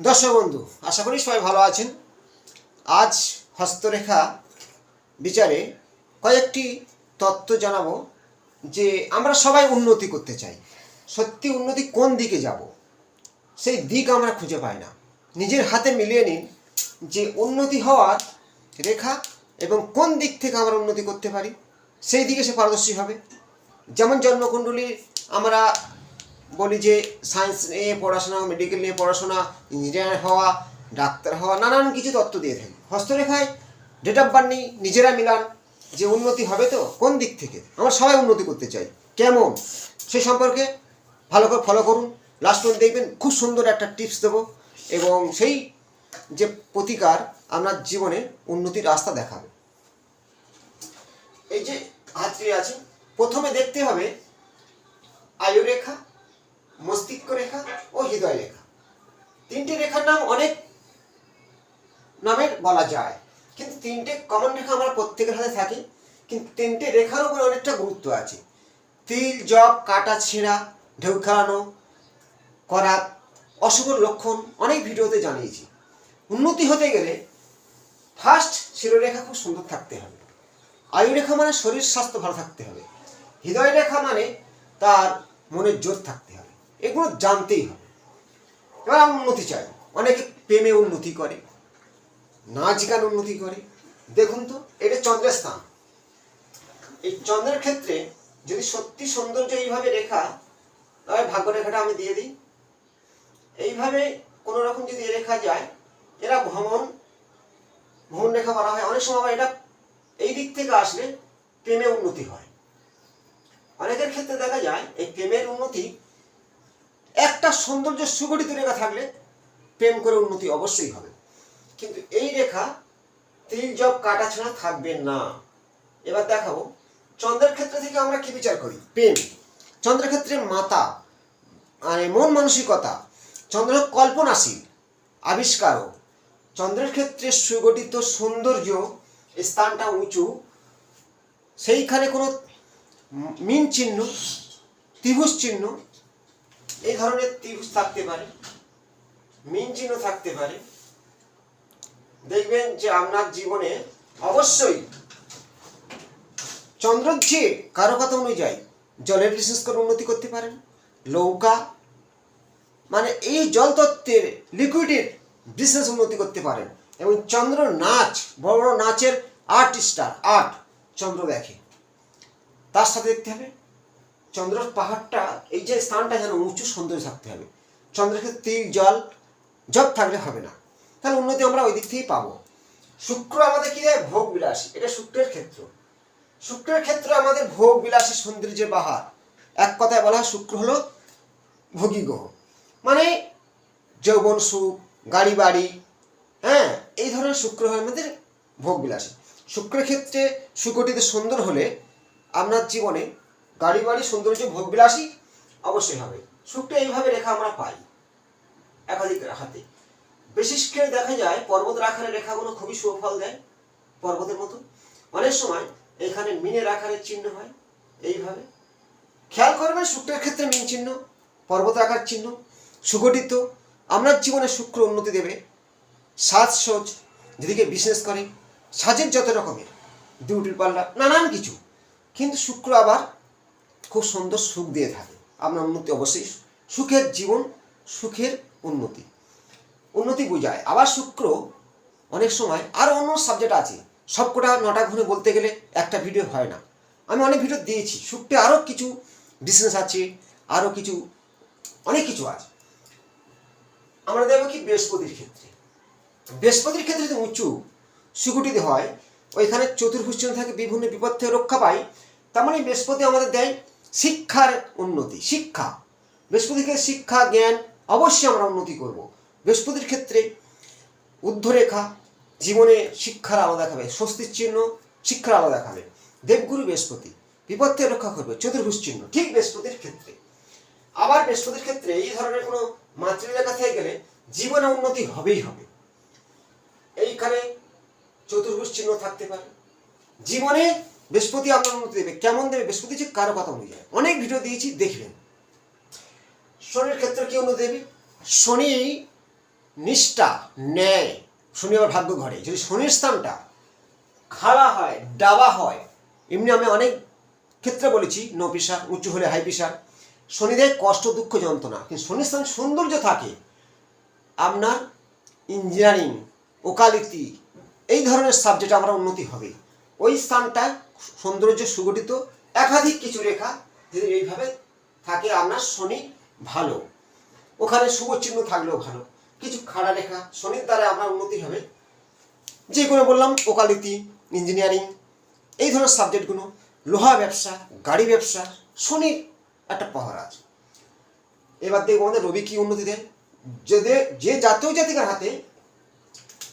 দর্শক বন্ধু, আশা করি সবাই ভালো আছেন। আজ হস্তরেখা বিচারে কয়েকটি তত্ত্ব জানাব যে আমরা সবাই উন্নতি করতে চাই। সত্যি উন্নতি কোন দিকে যাব? সেই দিক আমরা খুঁজে পাই না। নিজের হাতে মিলিয়ে নিন যে উন্নতি হওয়ার রেখা এবং কোন দিক থেকে আমরা উন্নতি করতে পারি, সেই দিকে সে পারদর্শী হবে। যেমন জন্মকুণ্ডলী, আমরা বলি যে সায়েন্স নিয়ে পড়াশোনা মেডিকেল নিয়ে পড়াশোনা ইঞ্জিনিয়ার হওয়া, ডাক্তার হওয়া, নানান কিছু তত্ত্ব দিয়ে থাকি। হস্তরেখায় ডেট অফ বার্থ নিই নিজেরা মিলান যে উন্নতি হবে তো, কোন দিক থেকে? আমরা সবাই উন্নতি করতে চাই। কেমন? সে সম্পর্কে ভালো করে ফলো করুন। লাস্ট পর্যন্ত দেখবেন খুব সুন্দর একটা টিপস দেবো এবং সেই যে প্রতিকার আপনার জীবনে উন্নতির রাস্তা দেখাবে। এই যে হাতটি আছে, প্রথমে দেখতে হবে আয়ু রেখা মস্তিষ্ক রেখা ও হৃদয় রেখা। তিনটে রেখার নাম অনেক নামের বলা যায়। কিন্তু তিনটে কমন রেখা আমরা প্রত্যেকের হাতে থাকি, কিন্তু তিনটে রেখার উপর অনেকটা গুরুত্ব আছে। তিল, জব, কাটা, ছেঁড়া, ঢেউ খেলানো, করা, অশুভ লক্ষণ অনেক ভিডিওতে জানিয়েছি। উন্নতি হতে গেলে ফার্স্ট শিরোরেখা খুব সুন্দর থাকতে হবে। আয়ু রেখা মানে শরীর স্বাস্থ্য ভালো থাকতে হবে। হৃদয় রেখা মানে তার মনের জোর থাকতে হবে। এগুলো জানতেই হবে। এবার আমরা উন্নতি চাই। অনেকে প্রেমে উন্নতি করে, নাচ গান উন্নতি করে। দেখুন তো, এটা চন্দ্রের স্থান। এই চন্দ্রের ক্ষেত্রে যদি সত্যি সৌন্দর্য এইভাবে রেখা, তবে ভাগ্য রেখাটা আমি দিয়ে দিই। এইভাবে কোনো রকম যদি রেখা যায়, এরা ভ্রমণ ভ্রমণ রেখা বলা হয়। অনেক সময় এটা এই দিক থেকে আসলে প্রেমে উন্নতি হয়। অনেকের ক্ষেত্রে দেখা যায়, এই প্রেমের উন্নতি একটা সৌন্দর্য সুগঠিত রেখা থাকলে প্রেম করে উন্নতি অবশ্যই হবে। কিন্তু এই রেখা তিল, জব, কাটা ছাড়া থাকবে না। এবার দেখাবো, চন্দ্রের ক্ষেত্রে থেকে আমরা কি বিচার করি? প্রেম। চন্দ্রের ক্ষেত্রে মাতা মানে মন মানসিকতা। চন্দ্র কল্পনাশীল আবিষ্কারও চন্দ্রের ক্ষেত্রে সুগঠিত সৌন্দর্য, স্থানটা উঁচু। সেইখানে কোনো মিন চিহ্ন, ত্রিভুজ চিহ্ন এই ধরনের ত্রিভুজ থাকতে পারে, মিন চিহ্ন থাকতে পারে। দেখবেন যে আপনার জীবনে অবশ্যই চন্দ্রের যে কারও কথা অনুযায়ী জলের বিশেষ করে উন্নতি করতে পারেন, নৌকা মানে এই জল তত্ত্বের লিকুইডের বিশেষ উন্নতি করতে পারেন এবং চন্দ্র নাচ, বড় বড় নাচের আর্ট স্টার আর্ট চন্দ্র দেখে। তার সাথে দেখতে হবে চন্দ্রের পাহাড়টা, এই যে স্থানটা যেন উঁচু সৌন্দর্য থাকতে হবে। চন্দ্রের ক্ষেত্রে তিল, জল জব থাকলে হবে না। তাহলে উন্নতি আমরা ওই দিক থেকেই পাবো। শুক্র আমাদের কি দেয়? ভোগ বিলাসী। এটা শুক্রের ক্ষেত্র। শুক্রের ক্ষেত্রে আমাদের ভোগ বিলাসী সৌন্দর্যের বাহার। এক কথায় বলা হয় শুক্র হলো ভোগী গ্রহ। মানে যৌবন সুখ, গাড়ি বাড়ি হ্যাঁ এই ধরনের শুক্র হয় আমাদের ভোগ বিলাসী। শুক্রের ক্ষেত্রে সুগঠিত সুন্দর হলে আপনার জীবনে গাড়ি বাড়ি, সৌন্দর্য ভোগ বিলাসী অবশ্যই হবে। শুক্র এইভাবে রেখা আমরা পাই, একাধিক হাতে বিশেষ করে দেখা যায়, পর্বত রাখারের রেখাগুলো খুবই সুফল দেয়, পর্বতের মতো। অনেক সময় এখানে মিনের আকারের চিহ্ন হয়, এইভাবে। খেয়াল করবেন শুক্রের ক্ষেত্রে মিন চিহ্ন, পর্বত আকার চিহ্ন, সুগঠিত। আপনার জীবনে শুক্র উন্নতি দেবে। সাজ, সজ, যেদিকে বিজনেস করে, সাজের যত রকমের ডিউটির পাল্লা, নানান কিছু। কিন্তু শুক্র আবার খুব সুন্দর সুখ দিয়ে থাকে। আপনার উন্নতি অবশ্যই। সুখের জীবন, সুখের উন্নতি। উন্নতি বোঝায়। আবার শুক্র অনেক সময় আরও অন্য সাবজেক্ট আছে। সবকটা নটা ঘুরে বলতে গেলে একটা ভিডিও হয় না। আমি অনেক ভিডিও দিয়েছি। শুক্রে আরও কিছু বিজনেস আছে আরও কিছু, অনেক কিছু আছে। আমরা দেখব কি? বৃহস্পতির ক্ষেত্রে। বৃহস্পতির ক্ষেত্রে যদি উঁচু সুগঠিত হয়, ওইখানে চতুর্ভুজ থাকে, বিভিন্ন বিপদ থেকে রক্ষা পাই তার মানে বৃহস্পতি আমাদের দেয় শিক্ষার উন্নতি, শিক্ষা। বৃহস্পতিকে শিক্ষা, জ্ঞান অবশ্যই আমরা উন্নতি করব। বৃহস্পতির ক্ষেত্রে ঊর্ধ্বরেখা জীবনে শিক্ষার আলো দেখাবে, স্বস্তির চিহ্ন শিক্ষার আলো দেখাবে। দেবগুরু বৃহস্পতি, বিপদ থেকে রক্ষা করবে, চতুর্ভুজ চিহ্ন, ঠিক বৃহস্পতির ক্ষেত্রে। আবার বৃহস্পতির ক্ষেত্রে এই ধরনের কোনো মাতৃরেখা থেকে গেলে জীবনে উন্নতি হবেই হবে। এইখানে চতুর্ভুজ চিহ্ন থাকতে পারে। জীবনে বৃহস্পতি আপনার উন্নতি দেবে, কেমন দেবে? বৃহস্পতি যে কারও কথা অনুযায়ী। অনেক ভিডিও দিয়েছি, দেখবেন। শনির ক্ষেত্রে কি উন্নতি দেবে শনি নিষ্ঠা, ন্যায়। শনি আবার ভাগ্য ঘরে। যদি শনির স্থানটা খাড়া হয়, ডাবা হয়, এমনি আমি অনেক ক্ষেত্রে বলেছি নো প্রেশার উঁচু হলে হাই প্রেশার শনিদেব কষ্ট, দুঃখ, যন্ত্রণা। কিন্তু শনির স্থান সৌন্দর্য থাকে। আপনার ইঞ্জিনিয়ারিং ওকালতি, এই ধরনের সাবজেক্ট আমার উন্নতি হবে। ওই স্থানটা সৌন্দর্য সুগঠিত একাধিক কিছু রেখা যদি এইভাবে থাকে আপনার শনি ভালো। ওখানে শুভ চিহ্ন থাকলেও ভালো। কিছু খাড়া রেখা শনির দ্বারা আপনার উন্নতি হবে। যে কোনো বললাম, ওকালতি, ইঞ্জিনিয়ারিং, এই ধরনের সাবজেক্টগুলো, লোহা ব্যবসা, গাড়ি ব্যবসা, শনির একটা পাহার আছে। এবার দেখব আমাদের রবি কি উন্নতি দেয়। যে দে- যে জাতীয় জাতিকার হাতে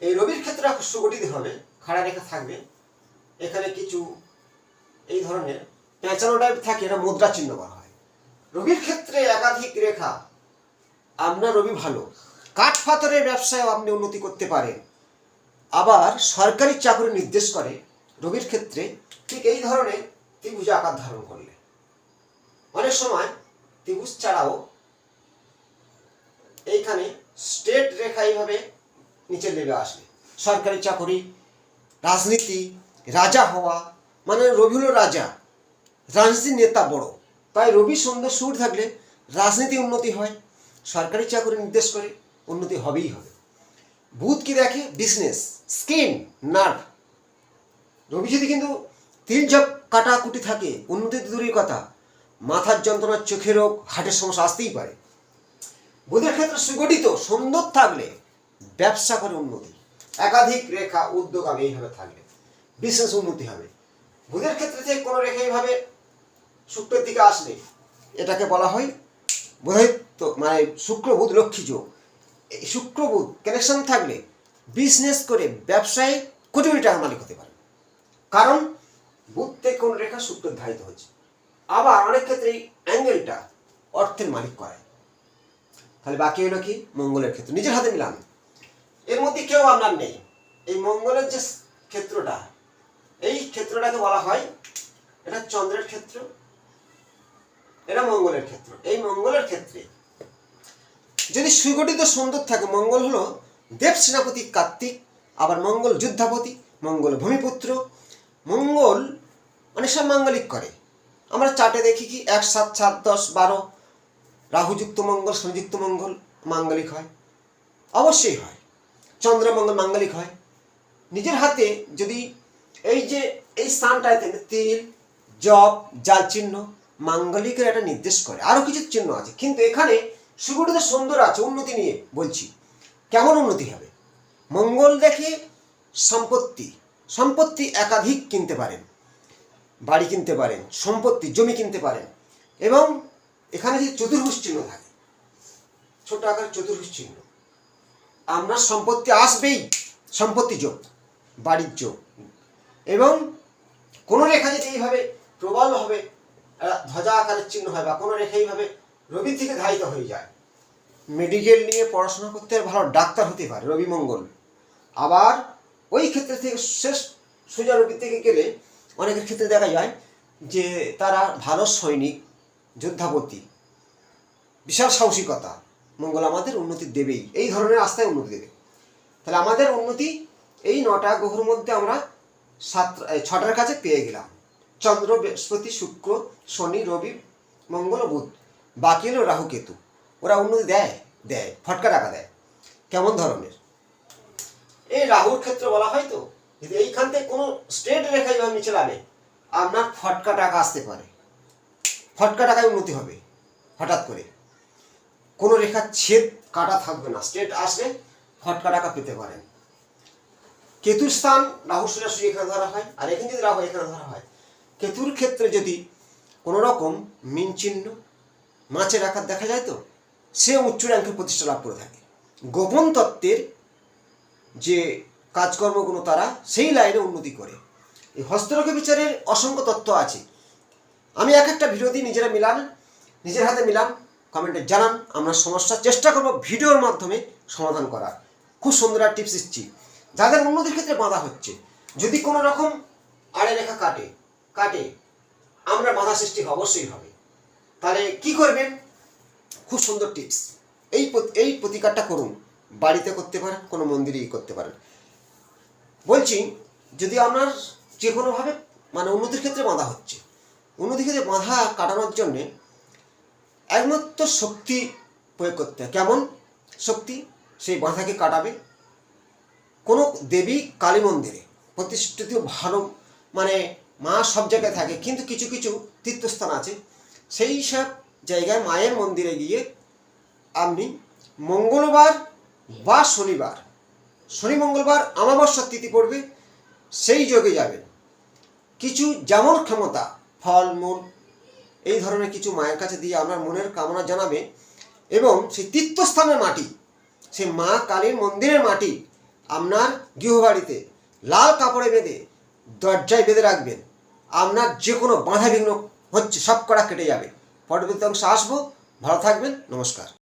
এই রবির ক্ষেত্রে সুগঠিত হবে, খাড়া রেখা থাকবে, এখানে কিছু এই ধরনের পেঁচানো টাইপ থাকে, এটা মুদ্রা চিহ্ন করা হয়। রবির ক্ষেত্রে একাধিক রেখা। আপনার রবি ভালো। কাঠ পাথরের ব্যবসায়ও আপনি উন্নতি করতে পারেন। আবার সরকারি চাকরি নির্দেশ করে রবির ক্ষেত্রে ঠিক এই ধরনের ত্রিভুজ আকার ধারণ করলে। অনেক সময় ত্রিভুজ ছাড়াও এইখানে স্টেট রেখা এইভাবে নিচে নেমে আসবে সরকারি চাকরি, রাজনীতি, রাজা হওয়া মানে রবি হলো রাজা। রাজনীতির নেতা বড়। তাই রবি সুন্দর সুর থাকলে রাজনীতি উন্নতি হয়, সরকারি চাকরি নির্দেশ করে উন্নতি হবেই হবে। বুধ কি দেখে? বিজনেস স্কিন নার্ভ রবি যদি কিন্তু তিল জব কাটাকুটি থাকে, উন্নতি দূরের কথা। মাথার যন্ত্রণা, চোখের রোগ, হার্টের সমস্যা আসতেই পারে। বুধের ক্ষেত্রে সুগঠিত, সুন্দর থাকলে ব্যবসা করে উন্নতি। একাধিক রেখা উদ্যোগ আমি এইভাবে থাকলে বিশেষ উন্নতি হবে। বুধের ক্ষেত্রে থেকে কোনো রেখা এইভাবে শুক্রের দিকে আসলে এটাকে বলা হয় বোধহয় তো মানে শুক্র বুধ লক্ষ্মী যোগ। এই শুক্র বুধ কানেকশন থাকলে বিজনেস করে ব্যবসায় কোটি কোটি টাকা মালিক হতে পারে। কারণ বুধ থেকে কোন রেখা শুক্র ধারিত হচ্ছে আবার অনেক ক্ষেত্রে এই অ্যাঙ্গেলটা অর্থের মালিক করে তাহলে বাকি হলো কি? মঙ্গলের ক্ষেত্র। নিজের হাতে নিলাম এর মধ্যে কেউ আপনার নেই। এই মঙ্গলের যে ক্ষেত্রটা এই ক্ষেত্রটাকে বলা হয়, এটা চন্দ্রের ক্ষেত্র, এটা মঙ্গলের ক্ষেত্র। এই মঙ্গলের ক্ষেত্রে যদি সুগঠিত সুন্দর থাকে, মঙ্গল হলো দেব সেনাপতি কার্তিক, আবার মঙ্গল যুদ্ধাপতি, মঙ্গল ভূমিপুত্র। মঙ্গল অনেক সব মাঙ্গলিক করে। আমরা চার্টে দেখি কি, এক, সাত সাত, দশ, বারো, রাহুযুক্ত মঙ্গল, শনিযুক্ত মঙ্গল মাঙ্গলিক হয়। অবশ্যই হয়। চন্দ্রমঙ্গল মাঙ্গলিক হয়। নিজের হাতে যদি এই যে এই স্থানটায় তিল জব জাল চিহ্ন মাঙ্গলিকের একটা নির্দেশ করে। আরও কিছু চিহ্ন আছে। কিন্তু এখানে সুগঠিত সুন্দর আছে, উন্নতি নিয়ে বলছি। কেমন উন্নতি হবে? মঙ্গল দেখে সম্পত্তি সম্পত্তি একাধিক কিনতে পারেন, বাড়ি কিনতে পারেন, সম্পত্তি, জমি কিনতে পারেন এবং এখানে যে চতুর্ভুজ চিহ্ন থাকে, ছোট আকারের চতুর্ভুজ চিহ্ন আপনার সম্পত্তি আসবেই। সম্পত্তি যোগ, বাড়ির যোগ এবং কোনো রেখা যদি এইভাবে প্রবল হবে ধ্বজা আকারের চিহ্ন হয় বা কোনো রেখা এইভাবে রবি থেকে ধারিত হয়ে যায়। মেডিকেল নিয়ে পড়াশোনা করতে ভালো ডাক্তার হতে পারে রবি মঙ্গল আবার ওই ক্ষেত্রে থেকে শেষ সোজা রবি থেকে গেলে অনেকের ক্ষেত্রে দেখা যায় যে তারা ভালো সৈনিক, যোদ্ধাপতি, বিশাল সাহসিকতা, মঙ্গল আমাদের উন্নতি দেবেই। এই ধরনের আস্থায় উন্নতি দেবে। তাহলে আমাদের উন্নতি এই নটা গ্রহের মধ্যে আমরা সাত ছটার কাছে পেয়ে গেলাম। চন্দ্র, বৃহস্পতি, শুক্র, শনি, রবি, মঙ্গল বুধ। বাকি হলো রাহু, কেতু। ওরা উন্নতি দেয় দেয় ফটকা টাকা দেয়। কেমন ধরনের? এই রাহুর ক্ষেত্রে বলা হয় তো, যদি এইখান থেকে কোনো স্ট্রেট রেখা এইভাবে নিচে লাগে আপনার ফটকা টাকা আসতে পারে। ফটকা টাকায় উন্নতি হবে, হঠাৎ করে। কোনো রেখা ছেদ, কাটা থাকবে না স্ট্রেট আসলে ফটকা টাকা পেতে পারেন। কেতুর স্থান রাহু সোজাসুজি এখানে ধরা হয়, আর এখানে যদি রাহু এখানে ধরা হয়, কেতুর ক্ষেত্রে যদি কোনো রকম মিন চিহ্ন মাছের আকার দেখা যায় তো, সে উচ্চ র্যাঙ্কের প্রতিষ্ঠা লাভ করে থাকে। গোপন তত্ত্বের যে কাজকর্মগুলো তারা সেই লাইনে উন্নতি করে। এই হস্তরোগ বিচারের অসংখ্য তত্ত্ব আছে। আমি এক একটা ভিডিও নিজেরা মিলান, নিজের হাতে মিলান, কমেন্টে জানান, আমরা সমস্যার চেষ্টা করব ভিডিওর মাধ্যমে সমাধান করার। খুব সুন্দর টিপস দিচ্ছি। যাদের উন্নতির ক্ষেত্রে বাধা হচ্ছে, যদি কোনো রকম আড়ে রেখা কাটে কাটে, আমরা বাধা সৃষ্টি অবশ্যই হবে। তাহলে কি করবেন? খুব সুন্দর টিপস এই এই প্রতিকারটা করুন। বাড়িতে করতে পারেন, কোনো মন্দিরেই করতে পারেন। বলছি, যদি আপনার যে কোনোভাবে মানে উন্নতির ক্ষেত্রে বাঁধা হচ্ছে, উন্নতির ক্ষেত্রে বাঁধা কাটানোর জন্যে একমাত্র শক্তি প্রয়োগ করতে হয়। কেমন? শক্তি, সেই বাঁধাকে কাটাবে দেবী কালী মন্দিরে প্রতিষ্ঠিত ভালো মানে মা সব জায়গায় থাকে, কিন্তু কিছু কিছু তীর্থস্থান আছে। সেই সব জায়গায় মায়ের মন্দিরে গিয়ে আপনি মঙ্গলবার বা শনিবার, শনি, মঙ্গলবার আমাবস্যার তিথি পড়বে, সেই যোগে যাবেন। কিছু যেমন ক্ষমতা, ফল, মূল, এই ধরনের কিছু মায়ের কাছে দিয়ে আপনার মনের কামনা জানাবে এবং সেই তীর্থস্থানের মাটি, সেই মা কালীর মন্দিরের মাটি আপনার গৃহবাড়িতে লাল কাপড়ে বেঁধে দরজায় বেঁধে রাখবেন। আপনার যে কোনো বাধা বিঘ্ন হচ্ছে, সব কটা কেটে যাবে। পরবর্তী অংশ আসব। ভালো থাকবেন। নমস্কার।